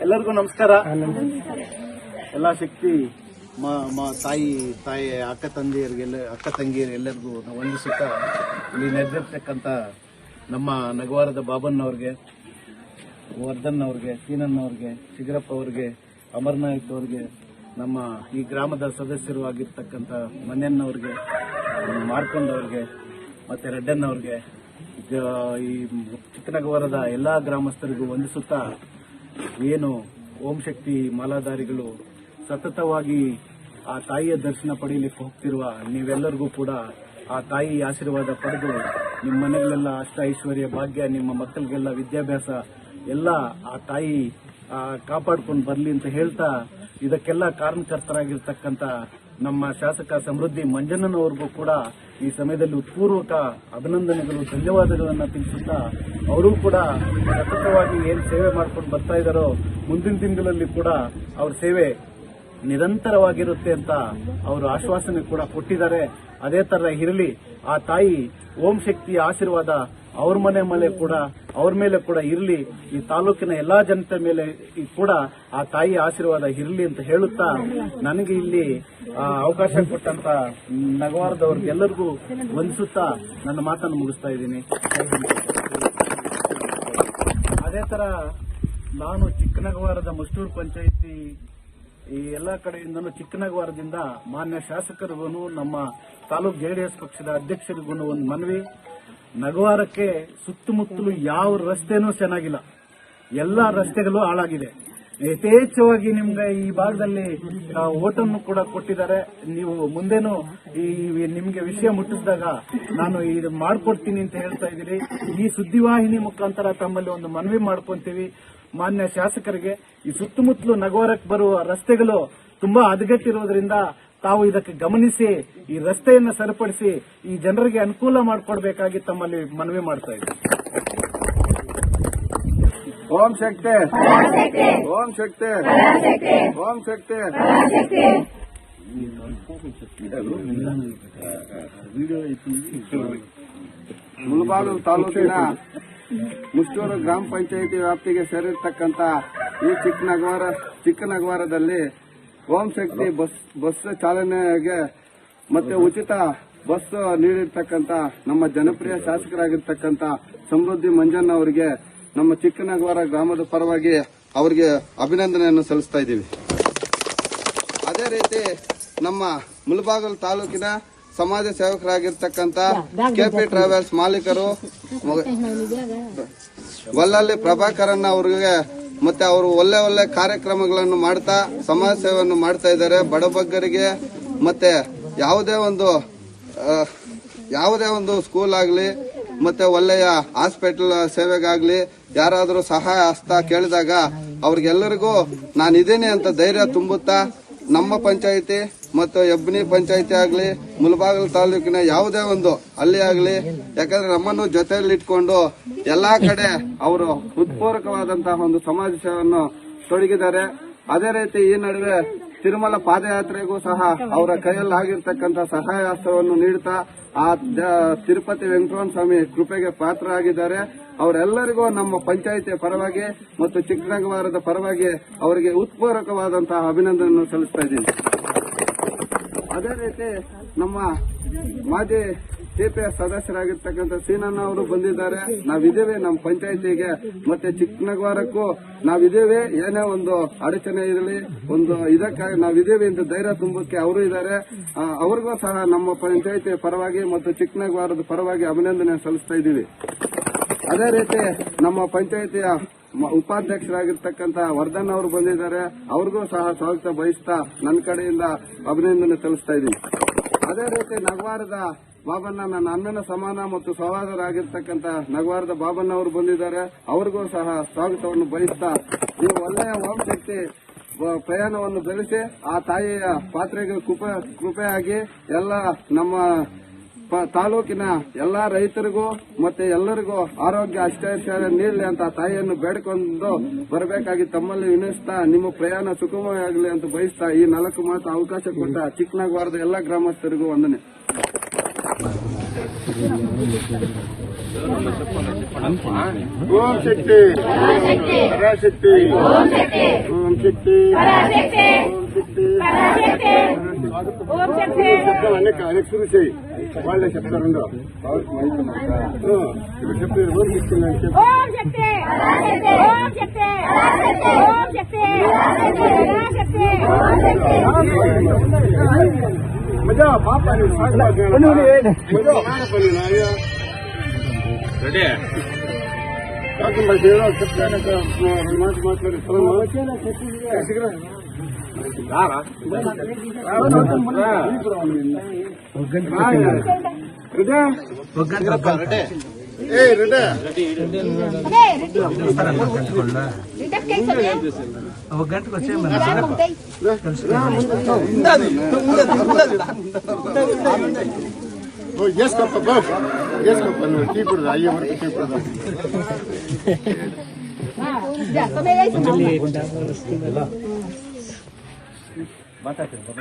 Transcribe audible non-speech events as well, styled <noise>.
ಎಲ್ಲರಿಗೂ ನಮಸ್ಕಾರ. ಎಲ್ಲ ಶಕ್ತಿ ಮಾ ತಾಯಿ ತಾಯಿ ಅಕ್ಕ ತಂದೆಯರಿಗೆಲ್ಲ ಅಕ್ಕ ತಂಗಿಯರು ಎಲ್ಲರಿಗೂ ನಾವು ವಂದಿಸುತ್ತಾ ಇಲ್ಲಿ ನಡೆದಿರ್ತಕ್ಕಂಥ ನಮ್ಮ ನಗವಾರದ ಬಾಬನ್ ಅವ್ರಿಗೆ ವರ್ಧನ್ ಅವ್ರಿಗೆ ಸೀನನ್ ಅವ್ರಿಗೆ ಶಿಗರಪ್ಪ ಅವ್ರಿಗೆ ಅಮರನಾಥ್ ಅವ್ರಿಗೆ ನಮ್ಮ ಈ ಗ್ರಾಮದ ಸದಸ್ಯರು ಆಗಿರ್ತಕ್ಕಂಥ ಮನೆಯನ್ನವ್ರಿಗೆ ಮಾರ್ಕೊಂಡವ್ರಿಗೆ ಮತ್ತೆ ರೆಡ್ಡನ್ ಅವ್ರಿಗೆ ಜ- ಈ ಚಿಕ್ಕನಗವರದ ಎಲ್ಲಾ ಗ್ರಾಮಸ್ಥರಿಗೂ ವಂದಿಸುತ್ತಾ ಏನು ಓಂ ಶಕ್ತಿ ಮಾಲಾಧಾರಿಗಳು ಸತತವಾಗಿ ಆ ತಾಯಿಯ ದರ್ಶನ ಪಡೆಯಲಿಕ್ಕೆ ಹೋಗ್ತಿರುವ ನೀವೆಲ್ಲರಿಗೂ ಕೂಡ ಆ ತಾಯಿ ಆಶೀರ್ವಾದ ಪಡೆದು ನಿಮ್ಮ ಮನೆಗಳೆಲ್ಲ ಅಷ್ಟ ಐಶ್ವರ್ಯ, ಭಾಗ್ಯ, ನಿಮ್ಮ ಮಕ್ಕಳಿಗೆಲ್ಲ ವಿದ್ಯಾಭ್ಯಾಸ ಎಲ್ಲ ಆ ತಾಯಿ ಕಾಪಾಡ್ಕೊಂಡು ಬರಲಿ ಅಂತ ಹೇಳ್ತಾ ಇದಕ್ಕೆಲ್ಲ ಕಾರಣಕರ್ತರಾಗಿರ್ತಕ್ಕಂಥ ನಮ್ಮ ಶಾಸಕ ಸಮೃದ್ಧಿ ಮಂಜಣ್ಣನವ್ರಿಗೂ ಕೂಡ ಈ ಸಮಯದಲ್ಲಿ ಉತ್ಪೂರ್ವಕ ಅಭಿನಂದನೆಗಳು, ಧನ್ಯವಾದಗಳನ್ನು ತಿಳಿಸುತ್ತಾ ಅವರು ಕೂಡ ಸತತವಾಗಿ ಏನು ಸೇವೆ ಮಾಡ್ಕೊಂಡು ಬರ್ತಾ ಇದ್ದಾರೋ ಮುಂದಿನ ದಿನಗಳಲ್ಲಿ ಕೂಡ ಅವ್ರ ಸೇವೆ ನಿರಂತರವಾಗಿರುತ್ತೆ ಅಂತ ಅವರು ಆಶ್ವಾಸನೆ ಕೂಡ ಕೊಟ್ಟಿದ್ದಾರೆ. ಅದೇ ತರ ಇರಲಿ, ಆ ತಾಯಿ ಓಂ ಶಕ್ತಿಯ ಆಶೀರ್ವಾದ ಅವ್ರ ಮನೆ ಮೇಲೆ ಕೂಡ, ಅವ್ರ ಮೇಲೆ ಕೂಡ ಇರಲಿ, ಈ ತಾಲೂಕಿನ ಎಲ್ಲಾ ಜನತೆ ಮೇಲೆ ಕೂಡ ಆ ತಾಯಿ ಆಶೀರ್ವಾದ ಇರಲಿ ಅಂತ ಹೇಳುತ್ತಾ ನನಗೆ ಇಲ್ಲಿ ಅವಕಾಶ ಕೊಟ್ಟಂತ ನಗವಾರದವ್ರಿಗೆಲ್ಲರಿಗೂ ವಂದಿಸುತ್ತಾ ನನ್ನ ಮಾತನ್ನು ಮುಗಿಸ್ತಾ ಇದ್ದೀನಿ. ಅದೇ ತರ ನಾನು ಚಿಕ್ಕನಗವಾರದ ಮುಸ್ಟೂರು ಪಂಚಾಯಿತಿ ಈ ಎಲ್ಲಾ ಕಡೆಯಿಂದನೂ ಚಿಕ್ಕನಗವಾರದಿಂದ ಮಾನ್ಯ ಶಾಸಕರಿಗೂ ನಮ್ಮ ತಾಲೂಕ್ ಜೆಡಿಎಸ್ ಪಕ್ಷದ ಅಧ್ಯಕ್ಷರಿಗೂ ಒಂದು ಮನವಿ. ನಗವಾರಕ್ಕೆ ಸುತ್ತಮುತ್ತಲು ಯಾವ ರಸ್ತೆನೂ ಚೆನ್ನಾಗಿಲ್ಲ. ಎಲ್ಲಾ ರಸ್ತೆಗಳು ಹಾಳಾಗಿದೆ. ಯಥೇಚ್ಛವಾಗಿ ನಿಮ್ಗೆ ಈ ಭಾಗದಲ್ಲಿ ಓಟನ್ನು ಕೂಡ ಕೊಟ್ಟಿದ್ದಾರೆ. ನೀವು ಮುಂದೇನು ಈ ನಿಮ್ಗೆ ವಿಷಯ ಮುಟ್ಟಿಸಿದಾಗ ನಾನು ಇದು ಮಾಡ್ಕೊಡ್ತೀನಿ ಅಂತ ಹೇಳ್ತಾ ಇದ್ದೀರಿ ಈ ಸುದ್ದಿವಾಹಿನಿ ಮುಖಾಂತರ ತಮ್ಮಲ್ಲಿ ಒಂದು ಮನವಿ ಮಾಡ್ಕೊಂತೀವಿ. ಮಾನ್ಯ ಶಾಸಕರಿಗೆ, ಈ ಸುತ್ತಮುತ್ತಲು ನಗವಾರಕ್ಕೆ ಬರುವ ರಸ್ತೆಗಳು ತುಂಬಾ ಹದಗೆಟ್ಟಿರೋದ್ರಿಂದ ತಾವು ಇದಕ್ಕೆ ಗಮನಿಸಿ ಈ ರಸ್ತೆಯನ್ನು ಸರಿಪಡಿಸಿ ಈ ಜನರಿಗೆ ಅನುಕೂಲ ಮಾಡಿಕೊಡ್ಬೇಕಾಗಿ ತಮ್ಮಲ್ಲಿ ಮನವಿ ಮಾಡ್ತಾ ಇದ್ದೀವಿ ಓಂ ಶಕ್ತಿ. ಓಂ ಶಕ್ತಿ. ಓಂ ಶಕ್ತಿ. ಮುಳಬಾಗಿಲು ತಾಲೂಕಿನ ಮುಷ್ಟೂರು ಗ್ರಾಮ ಪಂಚಾಯಿತಿ ವ್ಯಾಪ್ತಿಗೆ ಸೇರಿರ್ತಕ್ಕಂಥ ಈ ಚಿಕ್ಕನಗವಾರ ಚಿಕ್ಕನಗವಾರದಲ್ಲಿ ಓಂ ಶಕ್ತಿ ಬಸ್ ಬಸ್ ಚಾಲನೆಗೆ ಮತ್ತೆ ಉಚಿತ ಬಸ್ ನೀಡಿರ್ತಕ್ಕಂತ ನಮ್ಮ ಜನಪ್ರಿಯ ಶಾಸಕರಾಗಿರ್ತಕ್ಕಂತ ಸಮೃದ್ಧಿ ಮಂಜಣ್ಣ ಅವರಿಗೆ ನಮ್ಮ ಚಿಕ್ಕನಗವರ ಗ್ರಾಮದ ಪರವಾಗಿ ಅವರಿಗೆ ಅಭಿನಂದನೆಯನ್ನು ಸಲ್ಲಿಸ್ತಾ ಇದ್ದೀವಿ. ಅದೇ ರೀತಿ ನಮ್ಮ ಮುಲ್ಬಾಗಲ್ ತಾಲೂಕಿನ ಸಮಾಜ ಸೇವಕರಾಗಿರ್ತಕ್ಕಂಥ ಕೆಪಿ ಟ್ರಾವೆಲ್ಸ್ ಮಾಲೀಕರು <laughs> ವಲ್ಲಲ್ಲಿ ಪ್ರಭಾಕರನ್ನ ಅವರಿಗೆ ಮತ್ತೆ ಅವರು ಒಳ್ಳೆ ಒಳ್ಳೆ ಕಾರ್ಯಕ್ರಮಗಳನ್ನು ಮಾಡ್ತಾ ಸಮಾಜ ಸೇವೆಯನ್ನು ಮಾಡ್ತಾ ಇದ್ದಾರೆ. ಬಡಬಗ್ಗರಿಗೆ ಮತ್ತೆ ಯಾವುದೇ ಒಂದು ಯಾವುದೇ ಒಂದು ಸ್ಕೂಲ್ ಆಗಲಿ, ಮತ್ತೆ ಒಳ್ಳೆಯ ಹಾಸ್ಪಿಟಲ್ ಸೇವೆಗಾಗ್ಲಿ, ಯಾರಾದರೂ ಸಹಾಯ ಹಸ್ತ ಕೇಳಿದಾಗ ಅವ್ರಿಗೆಲ್ಲರಿಗೂ ನಾನು ಇದ್ದೀನಿ ಅಂತ ಧೈರ್ಯ ತುಂಬುತ್ತಾ, ನಮ್ಮ ಪಂಚಾಯಿತಿ ಮತ್ತು ಎಬ್ನಿ ಪಂಚಾಯಿತಿ ಆಗಲಿ, ಮುಲ್ಬಾಗಲ್ ತಾಲೂಕಿನ ಯಾವುದೇ ಒಂದು ಹಳ್ಳಿ ಆಗಲಿ, ಯಾಕಂದ್ರೆ ನಮ್ಮನ್ನು ಜೊತೆಯಲ್ಲಿ ಇಟ್ಕೊಂಡು ಎಲ್ಲಾ ಕಡೆ ಅವರು ಹೃತ್ಪೂರ್ವಕವಾದಂತಹ ಒಂದು ಸಮಾಜ ಸೇವೆಯನ್ನು ತೊಡಗಿದ್ದಾರೆ. ಅದೇ ರೀತಿ ಈ ನಡುವೆ ತಿರುಮಲ ಪಾದಯಾತ್ರೆಗೂ ಸಹ ಅವರ ಕೈಯಲ್ಲಿ ಆಗಿರ್ತಕ್ಕಂಥ ಸಹಾಯ ಹಸ್ತವನ್ನು ನೀಡುತ್ತಾ ಆ ತಿರುಪತಿ ವೆಂಕಟರಮಣ ಸ್ವಾಮಿ ಕೃಪೆಗೆ ಪಾತ್ರರಾಗಿದ್ದಾರೆ. ಅವರೆಲ್ಲರಿಗೂ ನಮ್ಮ ಪಂಚಾಯಿತಿಯ ಪರವಾಗಿ ಮತ್ತು ಚಿಕ್ಕನಗವಾರದ ಪರವಾಗಿ ಅವರಿಗೆ ಉತ್ಪೂರಕವಾದಂತಹ ಅಭಿನಂದನೆಯನ್ನು ಸಲ್ಲಿಸ್ತಾ ಇದ್ದೀನಿ. ಅದೇ ರೀತಿ ನಮ್ಮ ಮಾಜಿ ಸಿಪಿಎಸ್ ಸದಸ್ಯರಾಗಿರ್ತಕ್ಕಂಥ ಸೀನಣ್ಣ ಅವರು ಬಂದಿದ್ದಾರೆ. ನಾವಿದ್ದೇವೆ ನಮ್ಮ ಪಂಚಾಯತಿಗೆ, ಮತ್ತೆ ಚಿಕ್ಕನಗವಾರಕ್ಕೂ ನಾವಿದ್ದೇವೆ. ಏನೇ ಒಂದು ಅಡಚಣೆ ಇರಲಿ, ಒಂದು ಇದಕ್ಕಾಗಿ ನಾವಿದ್ದೇವೆ ಅಂತ ಧೈರ್ಯ ತುಂಬಕ್ಕೆ ಅವರು ಇದ್ದಾರೆ. ಅವ್ರಿಗೂ ಸಹ ನಮ್ಮ ಪಂಚಾಯತಿ ಪರವಾಗಿ ಮತ್ತು ಚಿಕ್ಕನಗವಾರದ ಪರವಾಗಿ ಅಭಿನಂದನೆ ಸಲ್ಲಿಸ್ತಾ ಇದ್ದೀವಿ. ಅದೇ ರೀತಿ ನಮ್ಮ ಪಂಚಾಯತಿಯ ಉಪಾಧ್ಯಕ್ಷರಾಗಿರ್ತಕ್ಕಂಥ ವರ್ಧನ್ ಅವರು ಬಂದಿದ್ದಾರೆ. ಅವ್ರಿಗೂ ಸಹ ಸ್ವಾಗತ ಬಯಸ್ತಾ ನನ್ನ ಕಡೆಯಿಂದ ಅಭಿನಂದನೆ ಸಲ್ಲಿಸ್ತಾ ಇದ್ದೀನಿ. ಅದೇ ರೀತಿ ನಗವಾರದ ಬಾಬಣ್ಣ ನನ್ನ ಅಣ್ಣನ ಸಮಾನ ಮತ್ತು ಸಹೋದರಾಗಿರ್ತಕ್ಕಂಥ ನಗವಾರದ ಬಾಬಣ್ಣ ಅವರು ಬಂದಿದ್ದಾರೆ. ಅವ್ರಿಗೂ ಸಹ ಸ್ವಾಗತವನ್ನು ಬಯಸ್ತಾ ನೀವು ಒಳ್ಳೆಯ ಓಂ ಪ್ರಯಾಣವನ್ನು ಬೆಳೆಸಿ ಆ ತಾಯಿಯ ಪಾತ್ರೆಗೆ ಕೃಪೆ, ಕೃಪೆಯಾಗಿ ಎಲ್ಲ ನಮ್ಮ ತಾಲೂಕಿನ ಎಲ್ಲಾ ರೈತರಿಗೂ ಮತ್ತೆ ಎಲ್ಲರಿಗೂ ಆರೋಗ್ಯ ಅಷ್ಟೇ ನೀಡಲಿ ಅಂತ ತಾಯಿಯನ್ನು ಬೇಡಿಕೊಂಡು ಬರಬೇಕಾಗಿ ತಮ್ಮಲ್ಲಿ ವಿನಿಸ್ತಾ ನಿಮ್ಮ ಪ್ರಯಾಣ ಸುಗಮವಾಗಲಿ ಅಂತ ಬಯಸ್ತಾ ಈ ನಾಲ್ಕು ಮಾತು ಅವಕಾಶ ಕೊಟ್ಟ ಚಿಕ್ಕನಗವಾರದ ಎಲ್ಲ ಗ್ರಾಮಸ್ಥರಿಗೂ ವಂದನೆ. ಓಂ ಶಕ್ತಿ. ಓಂ ಶಕ್ತಿ. శబ్దం అనేక అనేక చూసి వాళ్ళే చెప్తారుండో ఇప్పుడు చెప్తే రోజు ఇస్తున్నాను మజా పాప రెడీ కాకుండా చెప్తాను రెండు మాటలు మాట్లాడి ఒక గంటకు వచ్చే చేసుకోప్ప చేసుకోప్ప నువ్వు టీ కుడదు అయ్యే వరకు టీ కుడదు Ya, come lei. バターってこと。